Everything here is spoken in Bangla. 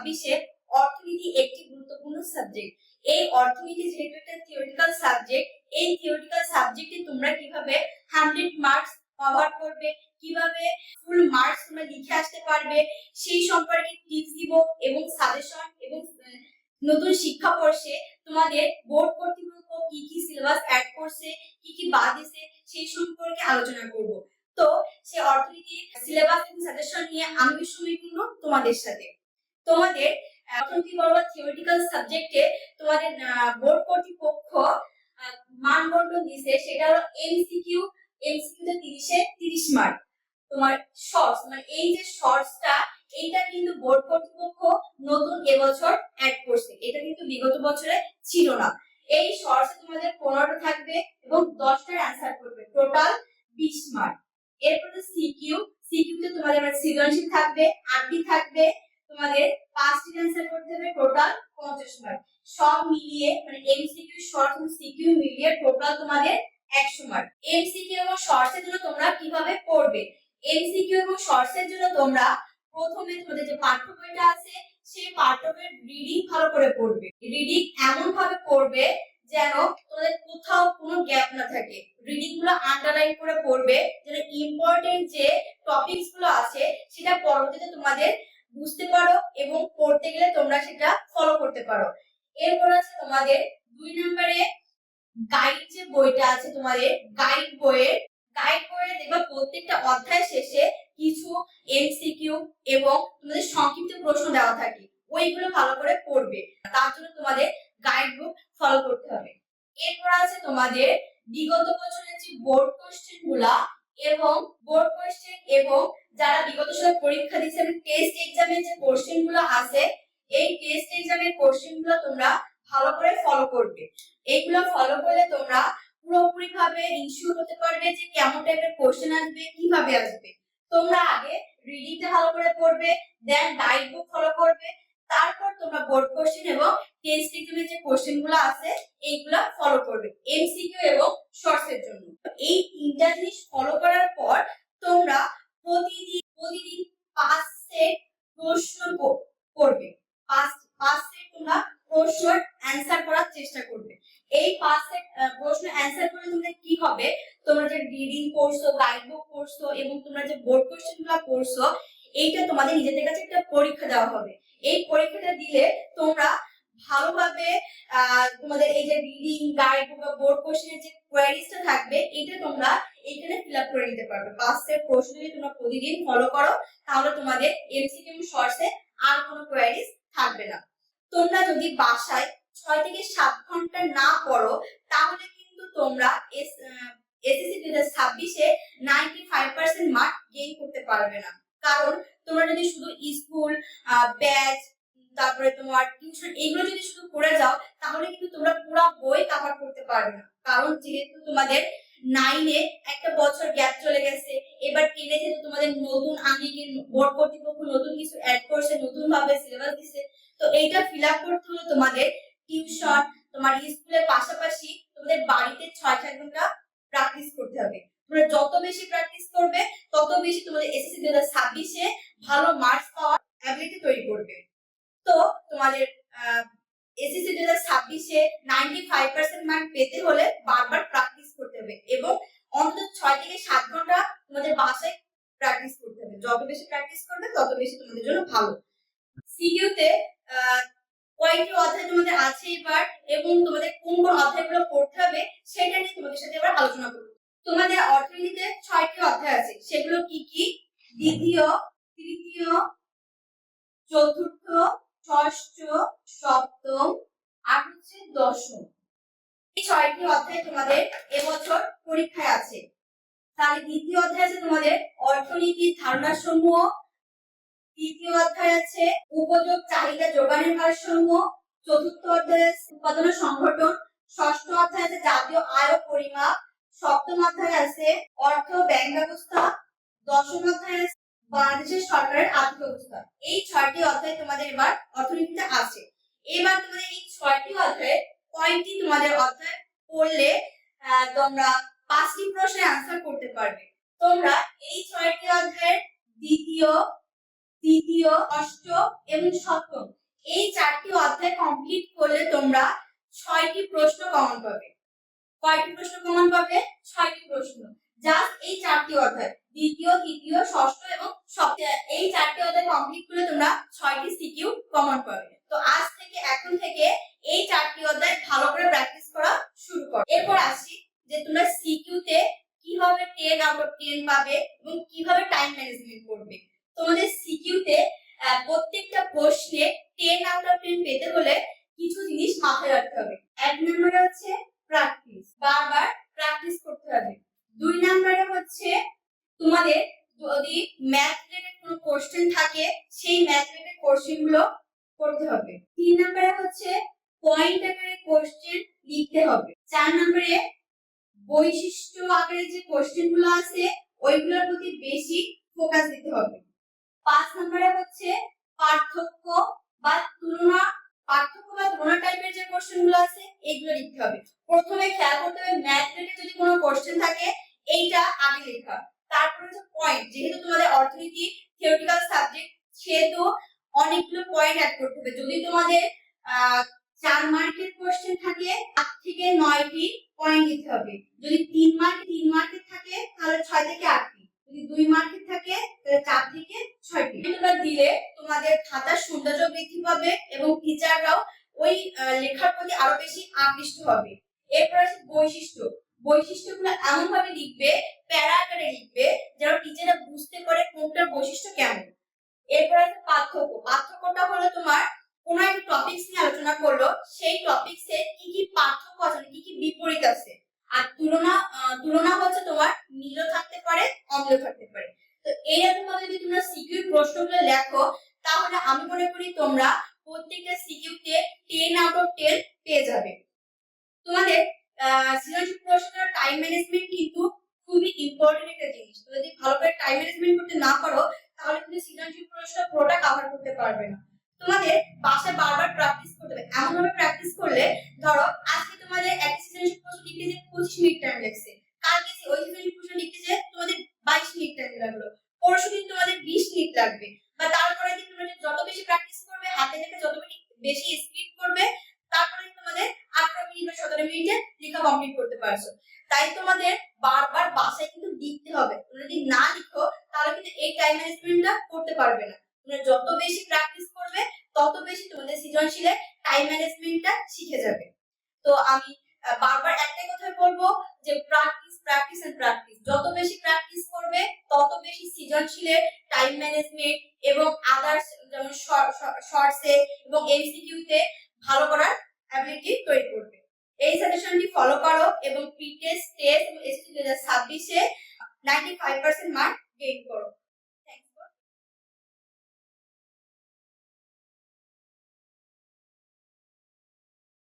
ছাব্বিশে অর্থনীতি একটি গুরুত্বপূর্ণ সাবজেক্ট এই অর্থনীতি যেহেতু একটা থিওরিটিক্যাল সাবজেক্ট এই থিওরিটিক্যাল সাবজেক্টে তোমরা কীভাবে হান্ড্রেড মার্কস কভার করবে, কীভাবে ফুল মার্কস তোমরা লিখে আসতে পারবে, সেই সম্পর্কে টিপস দিব এবং সাজেশন এবং নতুন শিক্ষাবর্ষে তোমাদের বোর্ড কর্তৃপক্ষ কি কি সিলেবাস অ্যাড করছে, কি কি বাদ দিছে, সেই সম্পর্কে আলোচনা করব। তো সেই অর্থনীতির সিলেবাস এবং সাজেশন নিয়ে আমি বিশ্ববিপূর্ণ তোমাদের সাথে। তোমাদের অর্থনীতি বড় থিওরিটিক্যাল সাবজেক্টে তোমাদের বোর্ড কর্তৃপক্ষ মানবন্টন দিছে, সেটা হলো এমসিকিউ এমসিকিউ তে তিরিশে তিরিশ মার্ক তোমার শর্টস মানে এই যে শর্টসটা এইটা কিন্তু বোর্ড কর্তৃপক্ষ নতুন এবছর অ্যাড করছে। এটা কিন্তু বিগত বছরে ছিল না। এই শর্টসে তোমাদের পনেরোটা থাকবে এবং দশটার অ্যান্সার করবে। টোটাল বিশ মার্ক এরপরে সিকিউ সিকিউ তে তোমাদের সৃজনশীল থাকবে আটটি থাকবে তোমাদের পাঁচটি অ্যান্সার করতে হবে টোটাল পঞ্চাশ মার্ক সব মিলিয়ে মানে এমসিকিউ শর্ট সিকিউ মিলিয়ে টোটাল তোমাদের একশো মার্ক এমসিকিউ এবং শর্টস এর জন্য তোমরা কীভাবে পড়বে? এমসিকিউ এবং শর্টস এর জন্য তোমরা প্রথমে তোমাদের যে পাঠ্য বইটা আছে, সেই পাঠ্য বইয়ের রিডিং ভালো করে পড়বে। রিডিং এমন ভাবে পড়বে যেন তোমাদের কোথাও কোনো গ্যাপ না থাকে। রিডিংগুলো আন্ডারলাইন করে পড়বে, যেন ইম্পর্টেন্ট যে টপিকসগুলো আছে, সেটা পরবর্তীতে তোমাদের বুঝতে পারো এবং পড়তে গেলে তোমরা সেটা ফলো করতে পারো। এরপর আছে তোমাদের দুই নম্বরে গাইড যে বইটা আছে তোমাদের গাইড বইয়ের। গাইড বইয়ে দেখবা প্রত্যেকটা অধ্যায় শেষে কিছু এমসিকিউ এবং তোমাদের সংক্ষিপ্ত প্রশ্ন দেওয়া থাকে। ওইগুলো ভালো করে পড়বে। তার জন্য তোমাদের গাইড বুক ফলো করতে হবে। এরপর আছে তোমাদের বিগত বছরের যে বোর্ড কোশ্চেনগুলা এবং বোর্ড কোশ্চেন এবং যারা বিগত সালে পরীক্ষা এবং টেস্ট এক্সামের যে কোশ্চেনগুলো আছে, এই টেস্ট এক্সামের কোশ্চেনগুলো তোমরা ভালো করে ফলো করবে। এইগুলো ফলো করলে তোমরা পুরোপুরি ভাবে ইনশিওর হতে পারবে যে কেমন টাইপের কোশ্চেন আসবে, কীভাবে আসবে। তোমরা আগে রিডিংটা ভালো করে পড়বে দেন গাইড বুক ফলো করবে, তারপর তোমরা বোর্ড কোশ্চেন এবং টেস্ট এক্সামের যে কোশ্চেনগুলো আছে, এইগুলো ফলো করবে এমসিকিউ এবং শর্টস এর জন্য। এই তিনটা জিনিস ফলো করার পর তোমরা প্রতিদিন প্রতিদিন পাঁচ সেট প্রশ্ন করবে। পাঁচ পাঁচ সেট তোমরা প্রশ্ন অ্যান্সার করার চেষ্টা করবে। এই পাঁচ সেট প্রশ্ন অ্যান্সার করে তোমরা কি হবে? তোমরা যে রিডিং করছ গাইড বুক এবং তোমরা যে বোর্ড কোশ্চেনগুলো করছ, এইটা তোমাদের নিজেদের কাছে একটা পরীক্ষা দেওয়া হবে। এই পরীক্ষাটা দিলে তোমরা ভালোভাবে তোমাদের এই যে রিডিং গাইড বা বোর্ড কোশ্চেনের যে কোয়ারিজটা থাকবে, এটা তোমরা এখানে ফিল আপ করে নিতে পারবে। পাঁচ প্রশ্ন যদি তোমরা প্রতিদিন ফলো করো, তাহলে তোমাদের এমসিকিউ শর্টসে আর কোনো কোয়ারিজ থাকবে না। তোমরা যদি বাসায় ছয় থেকে সাত ঘণ্টা না পড়ো, তাহলে কিন্তু তোমরা এসএসসি দুই হাজার ছাব্বিশে ninety five percent mark gain করতে পারবে না। কারণ তোমরা যদি শুধু স্কুল ব্যাচ তারপরে তোমার টিউশন এগুলো যদি শুধু করে যাও, তাহলে কিন্তু তোমরা পুরো বই কভার করতে পারবে না। কারণ যেহেতু তোমাদের নাইনে একটা বছর গ্যাপ চলে গেছে, এবার টেনে যেহেতু তোমাদের নতুন আঙ্গিকে বোর্ড কর্তৃপক্ষ নতুন কিছু অ্যাড করছে নতুন ভাবে সিলেবাস দিছে তো এইটা ফিল আপ করতে হলে তোমাদের টিউশন তোমার স্কুলের পাশাপাশি তোমাদের বাড়িতে ছয় সাত ঘণ্টা প্র্যাকটিস করতে হবে। তোমরা যত বেশি প্র্যাকটিস করবে, তত বেশি তোমাদের এসএসসি দুই হাজার ছাব্বিশে ভালো মার্কস পাওয়ার অ্যাবিলিটি তৈরি করবে। তো তোমাদের এসএসসি দুই হাজার ছাব্বিশে নাইনটি ফাইভ পার্সেন্ট মার্ক পেতে হলে বারবার প্র্যাকটিস করতে হবে এবং অন্তত ছয় থেকে সাত ঘণ্টা তোমাদের বাসায় প্র্যাকটিস করতে হবে। যত বেশি প্র্যাকটিস করবে, তত বেশি তোমাদের জন্য ভালো। সিকিউতে কয়েকটি অধ্যায় তোমাদের আছে এবার এবং তোমাদের কোন কোন অধ্যায়গুলো পড়তে হবে সেটা নিয়ে তোমাদের সাথে এবার আলোচনা করব। তোমাদের অর্থনীতিতে ছয়টি অধ্যায় আছে। সেগুলো কি কি? দ্বিতীয়, তৃতীয়, চতুর্থ ষষ্ঠ, সপ্তম, আর হচ্ছে দশম। এই ছয়টি অধ্যায় তোমাদের এবছর পরীক্ষায় আছে। তাহলে দ্বিতীয় অধ্যায় আছে তোমাদের অর্থনীতির ধারণা সমূহ তৃতীয় অধ্যায় আছে উপযোগ চাহিদা যোগানের ভারসাম্য, চতুর্থ অধ্যায় আছে উৎপাদন সংগঠন, ষষ্ঠ অধ্যায় আছে জাতীয় আয় পরিমাপ, সপ্তম অধ্যায় আছে অর্থ ব্যাংক ব্যবস্থা দশম অধ্যায় বাংলাদেশের সরকারের আর্থিক অবস্থা। এই ছয়টি অধ্যায় তোমাদের এবার অর্থনীতিতে আছে। এবার তোমাদের এই ছয়টি অধ্যায়ে কয়টি তোমাদের অধ্যায় পড়লে তোমরা পাঁচটি প্রশ্নের আনসার করতে পারবে। তোমরা এই ছয়টি অধ্যায়ের দ্বিতীয়, তৃতীয় অষ্টম এবং সপ্তম এই চারটি অধ্যায় কমপ্লিট করলে তোমরা ছয়টি প্রশ্ন কমন পাবে। কয়টি প্রশ্ন কমন পাবে? ছয়টি প্রশ্ন। জাস্ট এই চারটি অধ্যায়, দ্বিতীয়, তৃতীয়, ষষ্ঠ এই চারটি অধ্যায় কমপ্লিট করে তোমরা ছয়টি সিকিউ কমন পাবে তো আজ থেকে এখন থেকে এই চারটি অধ্যায় ভালো করে প্র্যাকটিস করা শুরু করো। এরপর আসি যে তোমরা সিকিউ তে কীভাবে টেন আউট অফ টেন পাবে এবং কীভাবে টাইম ম্যানেজমেন্ট করবে। তোমাদের সিকিউ তে আহ, প্রত্যেকটা প্রশ্নে টেন আউট অফ টেন পেতে হলে কিছু জিনিস মাথায় রাখতে হবে। এক নম্বরে হচ্ছে প্র্যাকটিস বারবার প্র্যাকটিস করতে হবে। দুই নম্বরে হচ্ছে তোমাদের যদি ম্যাথ রিলেটেড কোনো কোশ্চেন থাকে, সেই ম্যাথ রিলেটেড কোশ্চেনগুলো করতে হবে। তিন নম্বরে হচ্ছে পয়েন্ট আকারে কোশ্চেন লিখতে হবে। চার নম্বরে বৈশিষ্ট্য আকারে যে কোশ্চেনগুলো আছে, ওইগুলোর প্রতি বেশি ফোকাস দিতে হবে। পাঁচ নম্বরে হচ্ছে পার্থক্য বা তুলনা, পার্থক্য বা তুলনা টাইপের যে কোশ্চেনগুলো আছে, এগুলো লিখতে হবে। প্রথমে খেয়াল করতে হবে ম্যাথ রিলেটেড যদি কোনো কোশ্চেন থাকে, এইটা আগে লেখা তারপরে হচ্ছে পয়েন্ট যেহেতু তোমাদের অর্থনীতি থিওরিটিক্যাল সাবজেক্ট সেহেতু অনেকগুলো পয়েন্ট অ্যাড করতে হবে। যদি তোমাদের চার মার্কের কোশ্চেন থাকে, আট থেকে নয়টি পয়েন্ট দিতে হবে। যদি তিন মার্ক তিন মার্কের থাকে, তাহলে ছয় থেকে আটটি। যদি দুই মার্কের থাকে, তাহলে চার থেকে ছয়টি। তোমরা দিলে তোমাদের খাতার সৌন্দর্য বৃদ্ধি পাবে এবং টিচাররাও ওই লেখার প্রতি আরও বেশি আকৃষ্ট হবে। এরপর বৈশিষ্ট্য। বৈশিষ্ট্যগুলো এমন ভাবে লিখবে, প্যারা আকারে লিখবে, যেন টিচাররা বুঝতে পারে কোনটার বৈশিষ্ট্য কেমন। এরপর আছে পার্থক্য। পার্থক্যটা হলো তোমার, কোন একটা টপিকস নিয়ে আলোচনা করল, সেই টপিকসে কি কি পার্থক্য আছে মানে কি কি বিপরীত আছে। আর তুলনা তুলনা হচ্ছে তোমার মিল থাকতে পারে, অমিল থাকতে পারে। তো এইরকম ভাবে যদি তোমরা সিকিউ প্রশ্নগুলো লেখো, তাহলে আমি মনে করি তোমরা প্রত্যেকটা সিকিউতে টেন আউট অফ টেন পেয়ে যাবে। তোমাদের সৃজনশীল প্রশ্নের টাইম ম্যানেজমেন্ট কিন্তু খুবই ইম্পর্টেন্ট একটা জিনিস। যদি ভালো করে টাইম ম্যানেজমেন্ট করতে না পারো, তাহলে কিন্তু সৃজনশীল প্রশ্ন পুরোটা কভার করতে পারবে না। তোমাদের বাসায় বারবার প্র্যাকটিস করতে হবে। এমন ভাবে প্র্যাকটিস করলে, ধরো, আজকে তোমাদের একটা সৃজনশীল প্রশ্ন লিখতে যে পঁচিশ মিনিট টাইম লাগছে। কালকে সে- ওই সৃজনশীল প্রশ্ন লিখতে যে তোমাদের বাইশ মিনিট টাইম লাগল। পরশু দিন তোমাদের বিশ মিনিট লাগবে। বা তারপরে দিন তোমরা যত বেশি প্র্যাকটিস করবে, হাতে লেখা যত বেশি স্পিড করবে সতেরো মিনিটে লেখা কমপ্লিট করতে পারছ। তাই তোমাদের বারবার বাসায় কিন্তু লিখতে হবে। তোমরা যদি না লিখো, তাহলে কিন্তু এই টাইম ম্যানেজমেন্টটা করতে পারবে না। তোমরা যত বেশি প্র্যাকটিস করবে, তত বেশি তোমাদের সৃজনশীলে টাইম ম্যানেজমেন্টটা শিখে যাবে। তো আমি বারবার একটাই কথা বলব যে প্র্যাকটিস প্র্যাকটিস এন্ড প্র্যাকটিস যত বেশি প্র্যাকটিস করবে, তত বেশি সৃজনশীলে টাইম ম্যানেজমেন্ট এবং আদার্স যেমন শর্টসে এবং এমসিকিউতে ভালো করার অ্যাবিলিটি তৈরি এই সাজেশনটি ফলো করো এবং প্রি টেস্ট টেস্ট এবং এসটি দু হাজার ছাব্বিশে ninety five percent mark gain করো।